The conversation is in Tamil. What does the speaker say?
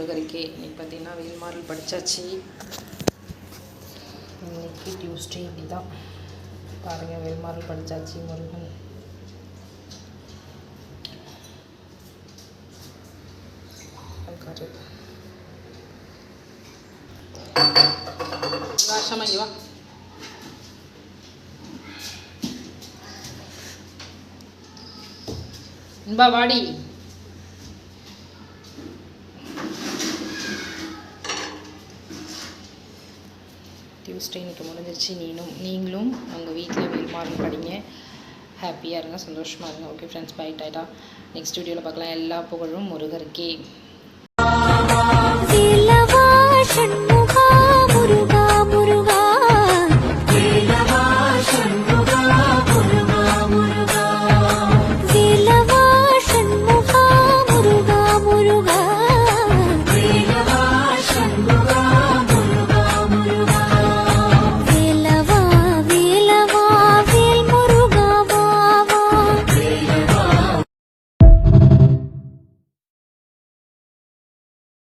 முருகருக்கே. இன்னைக்கு பார்த்தீங்கன்னா வேல்மாறல் படித்தாச்சு இன்னைக்கு டியூஸ்டே இப்படி தான் பாருங்கள் வேல்மாறல் படித்தாச்சு முருகன். இருக்காரு வா வா. இன்பா வாடி. டியூஸ்டே இன்றைக்கி முடிஞ்சிருச்சு. நீனும் நீங்களும் உங்கள் வீட்டில் வேல்மாறல் படிங்க. ஹாப்பியாக இருங்க சந்தோஷமாக இருங்க. ஓகே ஃப்ரெண்ட்ஸ் பை டைட்டா நெக்ஸ்ட் வீடியோவில் பார்க்கலாம். எல்லா புகழும் முருகருக்கே.